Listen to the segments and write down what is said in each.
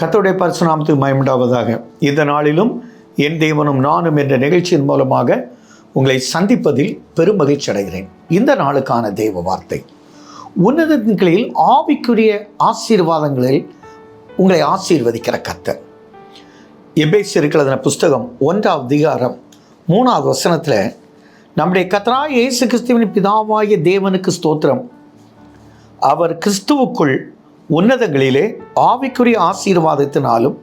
கத்தோடைய பரிசுநாமத்துக்கு மயமுண்டாவதாக இந்த நாளிலும் என் தேவனும் நானும் என்ற நிகழ்ச்சியின் மூலமாக உங்களை சந்திப்பதில் பெரும் மகிழ்ச்சி அடைகிறேன். இந்த நாளுக்கான தெய்வ வார்த்தை. உன்னதங்களில் ஆவிக்குரிய ஆசீர்வாதங்களில் உங்களை ஆசீர்வதிக்கிற கத்தர் எபேஸ் எழுதின புஸ்தகம் ஒன்றாவது அதிகாரம் மூணாவது வசனத்தில் நம்முடைய கத்தரா இயேசு கிறிஸ்துவின் பிதாவாகிய தேவனுக்கு ஸ்தோத்திரம். அவர் கிறிஸ்துவுக்குள் உன்னதங்களிலே ஆவிக்குரிய ஆசீர்வாதத்தினாலும்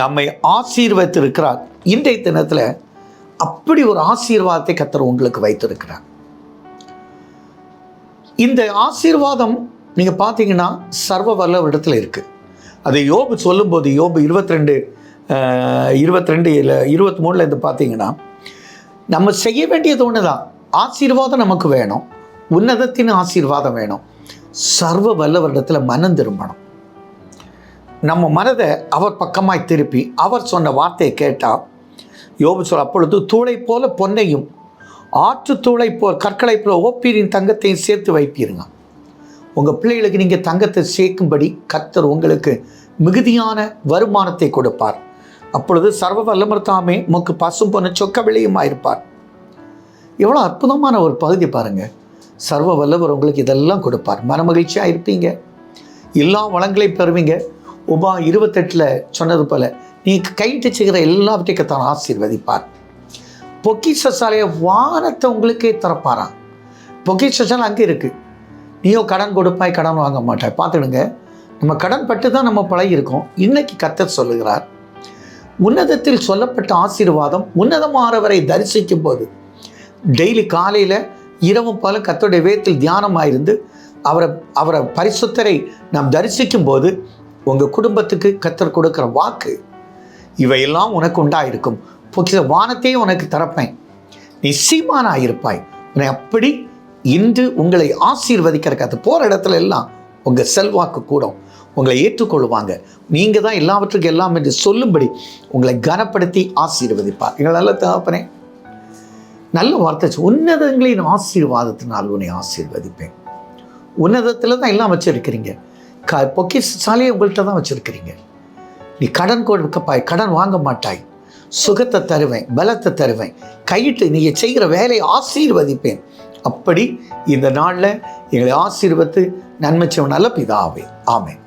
நம்மை ஆசீர்வதித்திருக்கிறார். இன்றைய தினத்தில் அப்படி ஒரு ஆசீர்வாதத்தை கத்தர் உங்களுக்கு வைத்திருக்கிறார். இந்த ஆசீர்வாதம் நீங்கள் பார்த்தீங்கன்னா சர்வ வல்லவரிடத்தில் இருக்குது அதை யோபு சொல்லும்போது யோபு இருபத்தி ரெண்டு இருபத்தி ரெண்டு இல்லை இருபத்தி மூணில் இருந்து பார்த்தீங்கன்னா நம்ம செய்ய வேண்டியது ஒன்று தான் ஆசீர்வாதம் நமக்கு வேணும். உன்னதத்தின் ஆசீர்வாதம் வேணும். சர்வ வல்லவரிடத்தில் மனம் திரும்பணும். நம்ம மனதை அவர் பக்கமாய் திருப்பி அவர் சொன்ன வார்த்தையை கேட்டால் யோபு சொல் அப்பொழுது தூளை போல பொன்னையும் ஆற்று தூளை போல் கற்களை போல ஓப்பீரின் தங்கத்தையும் சேர்த்து வைப்பீருங்க. உங்கள் பிள்ளைகளுக்கு நீங்கள் தங்கத்தை சேர்க்கும்படி கத்தர் உங்களுக்கு மிகுதியான வருமானத்தை கொடுப்பார். அப்பொழுது சர்வ வல்லமர் தாமே உமக்கு பசும் பொண்ணு சொக்க விளையுமாயிருப்பார் எவ்வளோ அற்புதமான ஒரு பகுதி பாருங்கள் சர்வ வல்லவர் உங்களுக்கு இதெல்லாம் கொடுப்பார். மனமகிழ்ச்சியாக இருப்பீங்க. எல்லா வளங்களையும் பெறுவீங்க. உபா இருபத்தெட்டில் சொன்னது போல் நீ கைட்டு செய்கிற எல்லாவற்றையும் தான் ஆசீர்வதிப்பார். பொக்கிஷ சாலையை வானத்தை உங்களுக்கே திறப்பாராம். பொக்கிஷசாலை அங்கே இருக்குது நீயோ கடன் கொடுப்பாய் கடன் வாங்க மாட்டாய். பார்த்துடுங்க. நம்ம கடன் பட்டு தான் நம்ம பழகியிருக்கோம் இன்னைக்கு கத்தர் சொல்லுகிறார் உன்னதத்தில் சொல்லப்பட்ட ஆசீர்வாதம் உன்னதமானவரை தரிசிக்கும் போது டெய்லி காலையில் இரவும் போல கத்தருடைய வேத்தில் தியானமாயிருந்து அவரை அவரை பரிசுத்தரை நாம் தரிசிக்கும் போது உங்கள் குடும்பத்துக்கு கத்தர் கொடுக்குற வாக்கு இவையெல்லாம் உனக்கு உண்டாயிருக்கும். பொக்கிஷ வானத்தையும் உனக்கு தரப்பேன் நீ சீமானாக இருப்பாய். உன்னை அப்படி இன்று உங்களை ஆசீர்வதிக்கிற கற்று போகிற இடத்துல எல்லாம் உங்கள் செல்வாக்கு கூடும். உங்களை ஏற்றுக்கொள்வாங்க. நீங்கள் தான் எல்லாவற்றுக்கும் எல்லாம் என்று சொல்லும்படி உங்களை கனப்படுத்தி ஆசீர்வதிப்பார். எங்கள் நல்ல தகப்பனே. நல்ல வார்த்தை உன்னதங்களின் ஆசீர்வாதத்தினால் உன்னை ஆசீர்வதிப்பேன். உன்னதத்தில் தான் எல்லாம் வச்சுருக்கிறீங்க. க பொக்கி சாலையை உங்கள்கிட்ட தான் வச்சுருக்கிறீங்க. நீ கடன் கொடுக்கப்பாய் கடன் வாங்க மாட்டாய். சுகத்தை தருவேன் பலத்தை தருவேன். கையிட்டு நீங்கள் செய்கிற வேலையை ஆசீர்வதிப்பேன். அப்படி இந்த நாளில் எங்களை ஆசீர்வத்து நன்மை செய்வ நல்ல பிதாவே. ஆமேன்.